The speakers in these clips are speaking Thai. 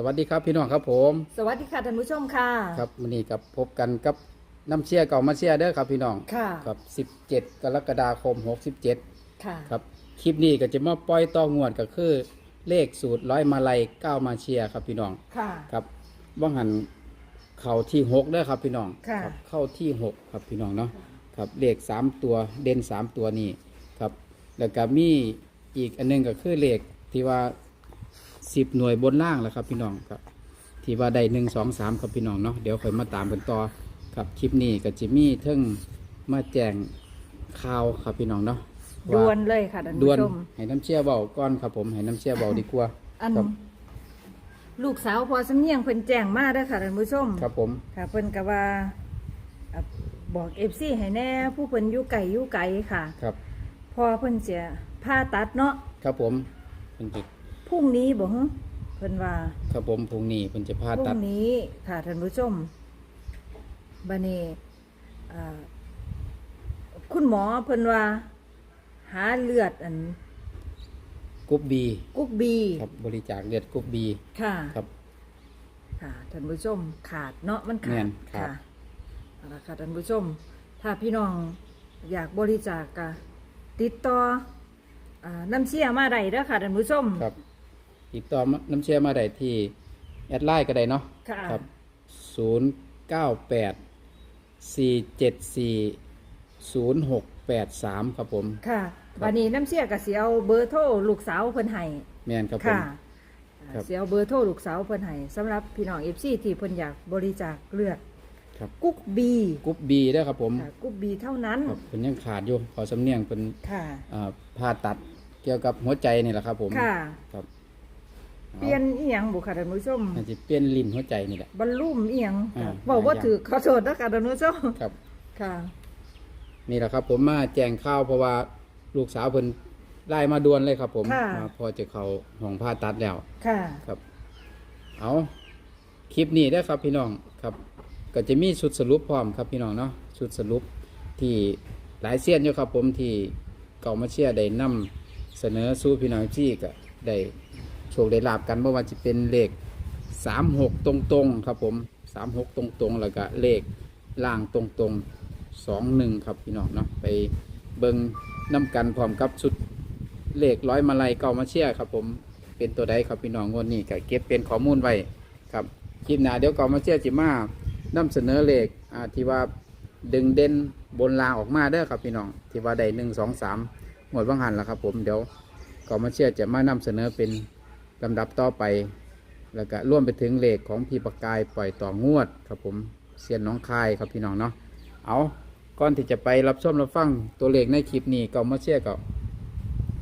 สวัสดีครับพี่น้องครับผม สวัสดีค่ะท่านผู้ชมค่ะครับวันนี้กับพบกันกับน้ำเชี่ยเก่ามาเชี่ยเด้อครับพี่น้องค่ะครับ 17 กรกฎาคม 67 ค่ะครับคลิปนี้ก็จะมาปล่อยต่องวดก็คือเลขสูตรร้อยมาลัยเก้ามาเชียครับพี่น้องค่ะครับว่างหันเข่าที่6เด้อครับพี่น้องค่ะครับเข้าที่6ครับพี่น้องเนาะครับเลข3ตัวเด่น3ตัวนี้ครับแล้วก็มีอีกอันหนึงก็คือเลขที่ว่า สิบหน่วยบนล่างแหละครับพี่น้องครับ ที่ว่าได้หนึ่งสองสามครับพี่น้องเนาะเดี๋ยวค่อยมาตามกันต่อครับคลิปนี้ก็จะมีเทิงมาแจ้งข่าวครับพี่น้องเนาะดวนเลยค่ะท่านดวผู้นชม ให้น้ำเชี่ยเบาก่อนครับผมให้น้ำเชี่ยเบาดีกว่าอัน ครับลูกสาวพอสำเนียงเพิ่นแจ้งมาเด้อค่ะท่านผู้ชม ครับผม ค่ะเพิ่นก็ว่าอะบอกเอฟซีให้แน่ ผู้เพิ่นอยู่ไกลอยู่ไกลค่ะ ครับ พอเพิ่นเสียผ่าตัดเนาะครับผมเป็นจุด พรุ่งนี้บ่ฮะเพิ่นว่าครับผมพรุ่งนี้เพิ่นจะพาพรุ่ตัดงนี้ค่ะท่านผู้ชมบัดนี้อ่าคุณหมอเพิ่นว่า หาเลือดอันกรุ๊ปบีกุ๊กบีครับบริจาคเลือดกรุ๊ปบีค่ะ ครับ ค่ะท่านผู้ชมขาดเนาะมันแม่ขาดนขาด ค่ะเอาละค่ะท่านผู้ชม ถ้าพี่น้องอยากบริจาคกะติดต่ออ่าน้ำเชี่ยมาได้เด้อค่ะท่านผู้ชม ครับ ติดต่อน้ำเชี่ยมาได้ที่แอดไลน์ก็ได้เนาะค่ะครับศูนย์เก้าแปดสี่เจ็ดสี่ศูนย์หกแปดสามครับผม ค่ะวันนี้น้ำเชี่ยก็สิเอาเบอร์โทรลูกสาวเพิ่นให้แมนครับผม ค่ะครับสิเอาเบอร์โทรลูกสาวเพิ่นให้สำหรับพี่น้อง FC ที่เพิ่นอยากบริจาคเลือดครับ กุ๊กบีกรุ๊ปบีได้อครับผมค่ะกุ๊กบีเท่านั้นครับเป็นยังขาดอยู่ขอสำเนียงเป็นค่ะ อ่าผ่าตัดเกี่ยวกับหัวใจนี่แหละครับผม ค่ะ ครับ เปลี่ยนอีหยังบุค่ะท่านผู้ชมอาจจะเปลี่ยนลิ้นหัวใจนี่แหละ บรรลุมเอียงอ่า บอกว่าหลายอย่างถือขอโทษนะคะท่านผู้ชมครับ ค่ะ นี่แหละครับ ผมมาแจ้งข่าวเพราะว่าลูกสาวเพิ่นไล่มาด่วนเลยครับ ผมค่ะมาพอจะเข้าห้องผ่าตัดแล้ว ค่ะ ครับ เอาคลิปนี้ได้อครับพี่น้องครับ ก็จะมีชุดสรุปพร้อมครับพี่น้องเนาะชุดสรุปที่หลายเสี้ยนอยู่ครับผมที่เก่ามาเชียร์ได้นำเสนอสู่พี่น้องที่ก็ได้โช คได้ลาบกันเมื่อวันจะเป็นเลขสามหกตรงๆครับผมสามหกตรงๆแล้วก็เลขล่างตรงๆสองหนึ่งครับพี่น้องเนาะไปเบิงน้ำกันพร้อมกับชุดเลขร้อยมาลัยเก่ามาเชียครับผมเป็นตัวใดครับพี่น้องงวดนี้ก็เก็บเป็นข้อมูลไว้ครับคลิปหน้าเดี๋ยวเก่ามาเชียจิมานำเสนอเลขอาที่ว่าดึงเด่นบนรางออกมาเด้อครับพี่น้องที่ว่าได้หนึ่งสองสามหมดว่างหันแล้วครับผมเดี๋ยวก่ามาเชียจะมานำเสนอเป็น ลำดับต่อไป แล้วก็ร่วมไปถึงเลขของพี่ประกายปล่อยต่องวดครับผมเซียนน้องคายครับพี่น้องเนาะเอาก่อนที่จะไปรับชมรับฟังตัวเลขในคลิปนี้ก่ามาเชียร์ก็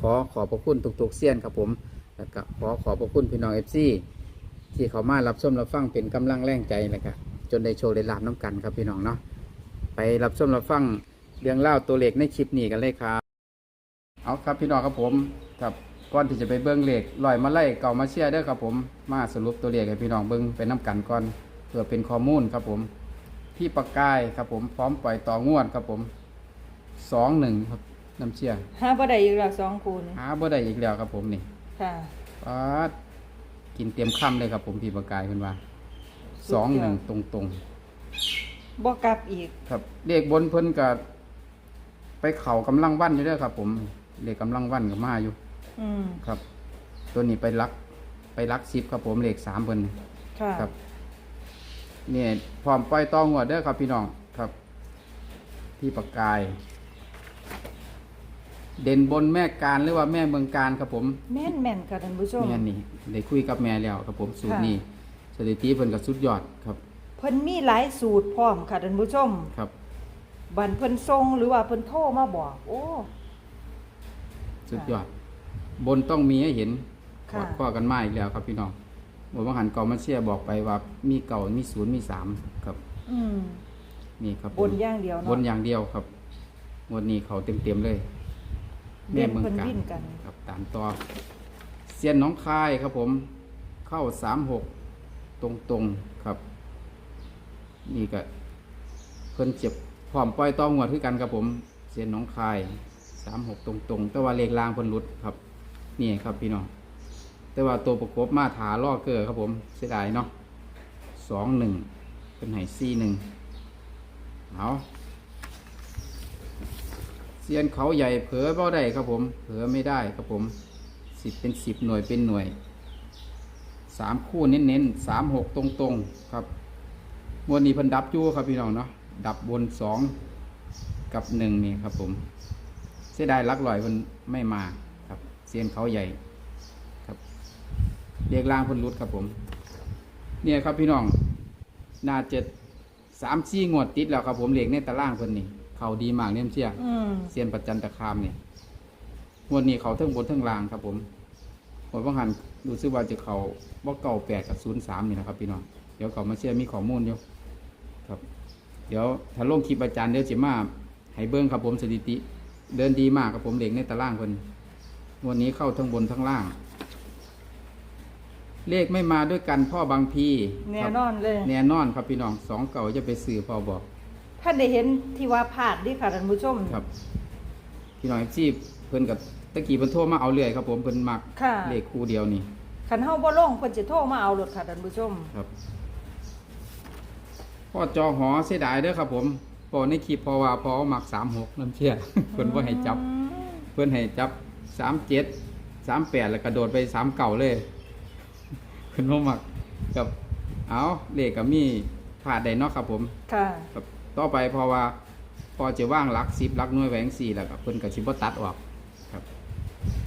ขอขอบพระคุณทุกๆเซียนครับผมแล้วก็ขอขอบพระคุณพี่น้องเอฟซีที่เขามารับชมรับฟังเป็นกำลังแรงใจแล้วก็จนได้โชว์ได้ลาบน้ำกันครับพี่น้องเนาะไปรับชมรับฟังเรื่องเล่าตัวเลขในคลิปนี้กันเลยครับเอาครับพี่น้องครับผมครับ ก่อนที่จะไปเบิ้งเลขลอยมาไล่เก่ามาเชียร์เด้อครับผมมาสรุปตัวเลขให้พี่น้องเบิ้งไปน้กันก่อนเพื่อเป็นข้อมูลครับผม พี่ประกายครับผมพร้อมปล่อยต่องวดครับผมสองหนึ่งครับน้ำเชียร์ห้าบ่ได้อีกแล้วสองคูณหาบ่ได้อีกแล้วครับผมนี่ค่ะป๊าดกินเตรียมค่ำเลยครับผมพี่ประกายเพิ่นว่าสองหนึ่งตรงตรงบ่กลับอีกๆครับเลขบนเพิ่นก็ไปเข่ากำลังวันอยู่เด้อครับ ผมเลขกำลังวันก็มาอยู่ อืมครับ ตัวนี้ไปลัก ไปลักซิปครับผมเลขสามเพิ่นค่ะ ครับเนี่ยพร้อมปล่อยตองวดเด้อครับพี่น้องครับพี่ประกาย เด่นบนแม่การหรือว่าแม่เมืองการครับผมแม่นแม่นค่ะท่านผู้ชม แม่นี่ได้คุยกับแม่แล้วครับผมสูตรค่ะ นี้สถิติเพิ่นก็สุดยอดครับ เพิ่นมีหลายสูตรพร้อมค่ะท่านผู้ชม ครับ บันเพิ่นทรงหรือว่าเพิ่นโทรมาบอก โอ้ สุดยอด บนต้องมีให้เห็นกค่ะ อดข้อกันมาอีกแล้วครับพี่น้องบอกว่าหันกอมาเชียร์บอกไปว่ามีเก่ามีศูนย์มีสามครับอืม นี่ครับผมบนอย่างเดียวบเนาะนอย่างเดียวครับงวันนี้เขาเต็มเต็มๆเลย เด่นเมืองเพิ่นการวิ่นกัน ครับตามต่อเซียนหน้องคายครับผมเข้าสามหกตรงตรงๆครับ นี่ก็เพิ่นเจ็บพร้อมปล่อยต้องวดคือกันครับผม เซียนหน้องคายสามหกตรงตรงๆแต่ว่าเลขลางเพิ่นหลุดครับ นี่ครับพี่น้อง แต่ว่าตัวประกบมาถาล่อเกอร์ครับผม เสียดายเนาะสองหนึ่งเป็นไห้ซีหนึ่งเอาเซียนเขาใหญ่เผลอบ้าได้ครับผม เผลอไม่ได้ครับผมสิบเป็นสิบหน่วยเป็นหน่วยสามคู่เน้นๆสามหกตรงๆครับงวันนี้พันดับจู้ครับพี่น้องเนาะดับบนสองกับหนึ่งนี่ครับผม เสียดายลักลอยมันไม่มา เซียนเขาใหญ่ครับเรียกล่างเพ้นรุดครับผม เนี่ยครับพี่น้องน่าจะสามซี่งวดติดแล้วครับผมเรียกในตารางเพิ่นนี่เขาดีมากเนี่ยเชี่ยอืมเซียนปัจจันตคามเนี่ยงวดนี้เขาเทั้งบนเทั้งล่างครับผมหมดว่างหันดูซึกว่าจะเขาบ่เก่าแปดกับศูนย์สามนี่นะครับพี่น้องเดี๋ยวเขามาเชื่อมีข้อมูลอยู่ครับ เดี๋ยวถ้าลงคลิปอาจารย์เดี๋ยวจะมาให้เบิ้งครับผมสถิติ เดินดีมากครับผมเหล็กในตารางคน วันนี้เข้าทั้งบนทั้งล่าง เลขไม่มาด้วยกันพ่อบางพีแน่ครับนอนเลย แน่นอนครับพี่น้องสองเก่าจะไปสื่อพอบอกท่านได้เห็นที่ว่าพลาดดิค่ะท่านผู้ชมครับ พี่น้องเอฟซีเพิ่นกับตะกี้เพิ่นโทรมาเอาเรื่อยครับผมเพิ่นมักค่ะเลขคู่เดียวนี่คันเฮาบ่ลงเพิ่นสิโทรมาเอารถค่ะท่านผู้ชมครับพ่อจอหอเสียดายเด้อครับ ผมพอในคลิปพอว่าพอมักสามหกน้ำเชี่ยเพิ่นว่าให้จับอืมเพื่อนให้จับ สามเจ็ดสามแปดแล้วกระโดดไปสามเก่าเลยเพื่อนพ่มักกับเอาเลขกับมีขาดได้เนอกครับผมค่ะครับต่อไปเพอว่า พอจะว่างหลักสิบหลักหน่วยแหวงสี่แล้วกับเพื่อนกับชิบตัดออกครับ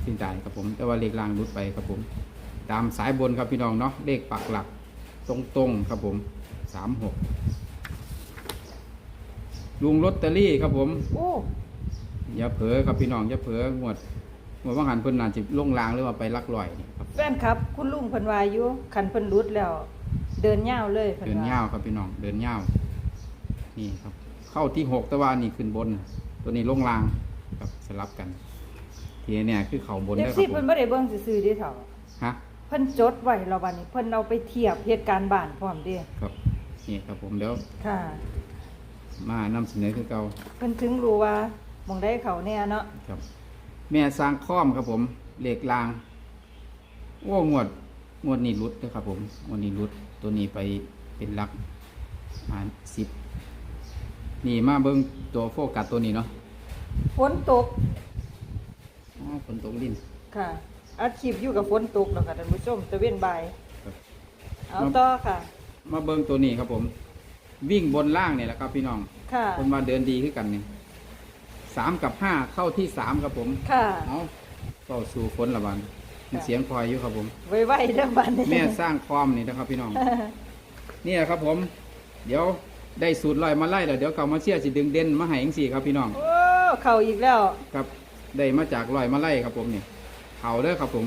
สิ้นใจครับผม แต่ว่าเลขล่างรุดไปครับผม ตามสายบนครับพี่น้องเนาะเลขปักหลักตรงๆครับผมสามหกลุงลอตเตอรี่ครับผม โอ้อย่าเผลอครับพี่น้องอย่าเผลองวดง วดว่างหันเพิ่นน่าจะลงรางหรือว่าไปลักลอยนี่ครับแฟนครับ คุณลุงเพิ่นว่าอยู่คันเพิ่นรุดแล้ว เดินยาวเลยเพิ่นเดินว่าเง่าวครับพี่น้องเดินเง่าวนี่ครับ เข้าที่หกแตะวันนี่ขึ้นบน ตัวนี้ลงรางครับสลับกัน ทีเนี่ยคือเขาบนเอได้ฟอคซีรับผเพิ่นมบ่ได้เบิ่งซื่อๆเด้เฒ่าฮะเพิ่นจดไว้แล้วบัดนี้เพิ่นเอาไปเทียบเหตุการณ์บ้านพร้อมเด้ครับนี่ครับผมเดี๋ยวค่ะ มานำเสนอคือเก่าเพิ่นถึงรู้ว่าหมองได้เขาแน่เนาะครับ แม่สร้างค้อมครับผมเหล็กราง โอ้งวดงวดนี้รุดนะครับผมงวดนี้รุดตัวนี้ไปเป็นหลักมาสิบนี่มาเบิ้งตัวโฟกัสตัวนี้เนาะฝนตกอ๋อฝนตกดินค่ะอัดคลิปอยู่กับฝนตกแล้วค่ะท่านผู้ชมตะเวนบ่ายครับเอาต่อค่ะ มาเบิ้งตัวนี้ครับผม วิ่งบนล่างเนี่ยแหละครับพี่น้องค่ะคนมาเดินดีขึ้นกันเนี่ย สามกับห้าเข้าที่สามครับผมค่ะ เอาเข้าสู่ฝนละวันมีเสียงคอยอยู่ครับผม ไวๆเด้อบัดนี้แม่สร้างความนี่นะครับพี่น้องเนี่ยครับผม เดี๋ยวได้สูตรลอยมาไล่แล้วเดี๋ยวเขามาเชียร์สิดึงเด่นมาให้เองสี่ครับพี่น้อง โอ้เข้าอีกแล้วครับได้มาจากลอยมาไล่ครับผมนี่เขาเด้อครับผม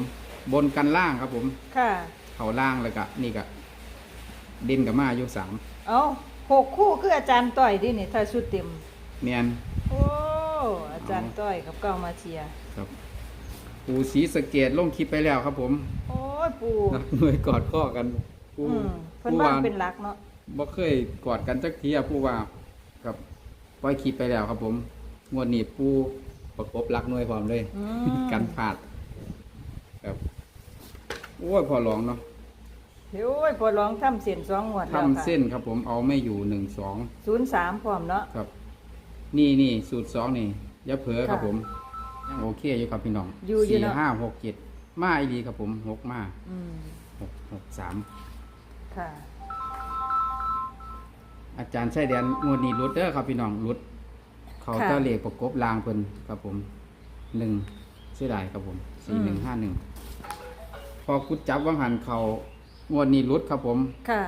บนกันล่างครับผม ค่ะเขาล่างแล้วก็นี่ก็เด่นกับมาอยู่สาม เอาหกคู่คืออาจารย์ต้อยดินี่ถ้าชุดเต็มเมียนโอ้ อาจารย์ต้อยกับเก้ามาเชียร์ครับ ปูสีสะเกตลงคลิปไปแล้วครับ ผมโอ้ยปูนักหน่วยกอดข้อกันปูอืมเพิ่นปูว่าว่าเป็นหลักเนาะบ่เคยกอดกันจักทีอะปูว่ากับปล่อยคลิปไปแล้วครับ ผมงวดนี้ปูประกบรักหน่วยพร้อมเลย อืมกันพลาด ครับโอ้ยพอลองเนาะเฮ้ยโอ้ยพอลองทำเส้นสองงวดแล้วทำค่ะเส้นครับ ผมเอาไม่อยู่หนึ่งสองศูนย์สามพร้อมเนาะครับ นี่นี่สูตรสองนี่อย่าเผลอครับค่ะผมยังโอเคอยู่ครับพี่น้องอยู่อยู่สี่เนาะห้าหกเจ็ดมาอีดีครับผมหกมาอืมหกหกสามค่ะ อาจารย์ใช้แดนงวดนี้รุดเด้อครับพี่น้องรุด เขาค่ะตะเลขประกบลางเพิ่นครับผมหนึ่งเสียดายครับผมสี่หนึ่งห้าหนึ่งพอกุดจับว่างหันเขางวดนี้รุดครับผม ค่ะ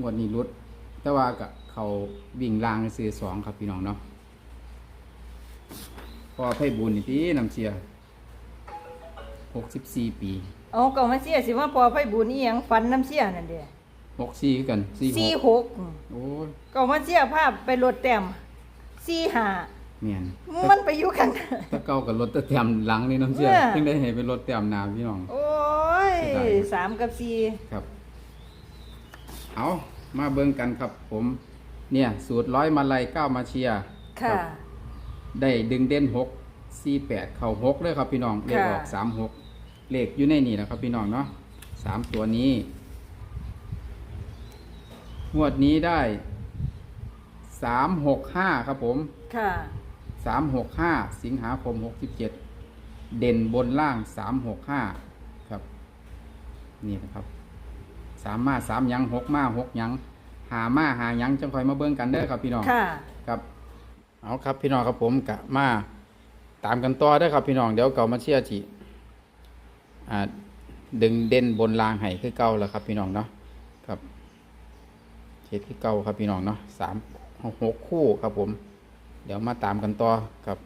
งวดนี้รุด แต่ว่ากับเขาวิ่งลางซื้อสองครับพี่น้องเนาะพ อไพ่บุญนี่ตีน้ำเชียหกสิบสี่ปีเอาเก้ามาเชียร์สิว่าพอไผบุญอีหยังฝันน้ำเชียร์นั่นเด้หกสี่คือกันสี่หสี่กหกโอ้ยเก้ามาเชียร์ภาพไปรถแต้มสี่ห้าเมียนมันไปอยู่ข้างหน้าถ้าเก่ากับรถตะเตียมหลังนี่น้ำเชียเนี่ยจึงได้เห็นเป็นรถเตียมหนาพี่น้อง โอ้ยเสียดายสามกับสี่ครับ เอามาเบิ่งกันครับผม เนี่ย สูตรร้อยมาลัยเก้ามาเชียร์ค่ะรับ ได้ดึงเด่นหกสี่แปดเข่าหกเลยครับพี่น้องเลขออกค่ะสามหกเลขอยู่ในนี่นะครับพี่น้องเนาะสามตัวนี้งวดนี้ได้สามหกห้าครับผม ค่ะสามหกห้าสิงหาคมหกสิบเจ็ดเด่นบนล่างสามหกห้าครับ นี่นะครับสามมาสามหยังหกมาหกหยังหามาหาหยังจังคอยมาเบิ่งกันเด้อครับพี่น้องค่ะ ครับ เอาครับพี่น้องครับผมกะมาตามกันต่อได้ครับพี่น้องเดี๋ยวเก่ามาเชียร์จีดึงเด่นบนรางไห้คือเก่าแล้วครับพี่น้องเนาะครับเช็ดคือเก่าครับพี่น้องเนาะสามหกคู่ครับผม เดี๋ยวมาตามกันต่อครับ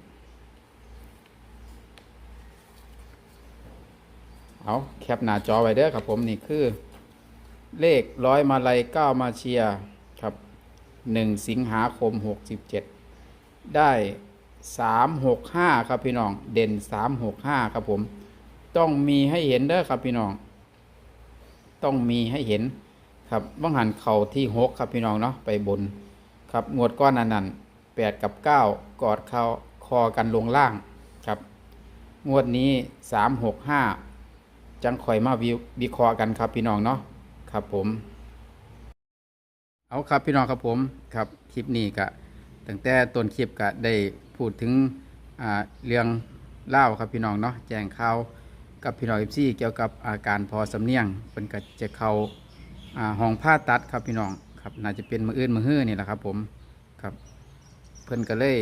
เอาแคปหน้าจอไว้เด้อครับผมนี่คือ เลขร้อยมาลัยเก้ามาเชียร์ครับหนึ่งสิงหาคมหกสิบเจ็ด ได้สามหกห้าครับพี่น้อง เด่นสามหกห้าครับผม ต้องมีให้เห็นเด้อครับพี่น้อง ต้องมีให้เห็นครับว่างหันเข่าที่หกครับพี่น้องเนาะไปบน ครับงวดก้อนนั้นนันแปดกับเก้ากอดเข้าคอกันลงล่างครับงวดนี้สามหกห้าจังคอยมาวิวิเคราะห์กันครับพี่น้องเนาะครับผม เอาครับพี่น้องครับผมครับคลิปนี้ก็ ตั้งแต่ต้นคลิปก็ได้พูดถึงเรื่องเล่าครับพี่น้องเนาะแจ้งข่าวกับพี่น้องเอฟซีเกี่ยวกับอาการพอสำเนียงเป็นก็จะเข้าห้องผ่าตัดครับพี่น้องครับน่าจะเป็นมืออื่นมือฮื้อนี่แหละครับ ผมครับ เพิ่นก็เลย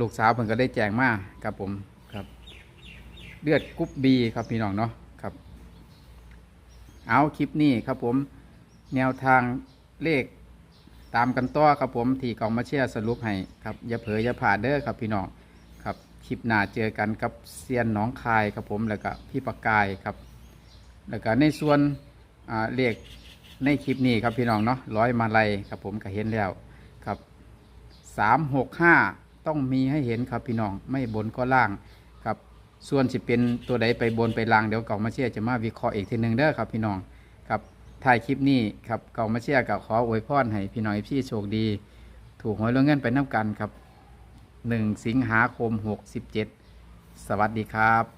ลูกสาวเพิ่นก็ได้แจ้งมาครับผมครับ เลือดกรุ๊ปบีครับพี่น้องเนาะครับ เอาคลิปนี้ครับผม แนวทางเลข ตามกันต่อครับผมที่กองมาเชียร์สรุปให้ครับอย่าเผลออย่าผ่าดเด้อครับพี่น้องครับคลิปหน้าเจอกันกับเซียนหน้องคายครับผมแล้วก็พี่ปากกายครับ แล้วก็ในส่วนอ่าเลขในคลิปนี้ครับพี่น้องเนาะร้อยมาลัยครับผมก็เห็นแล้วครับสามหกห้าต้องมีให้เห็นครับพี่น้องไม่บนก็ล่างครับส่วนสิเป็นตัวใดไปบนไปล่างเดี๋ยวก่ามาเชียร์จะมาวิเคราะห์อีกทีหนึ่งเด้อครับพี่น้อง ถ่ายคลิปนี้ครับเก่ามาเชียร์กับขออวยพรให้พี่น้อยพี่โชคดี ถูกหวยลงเงินไปน้ำกันครับ 1 สิงหาคม 67 สวัสดีครับ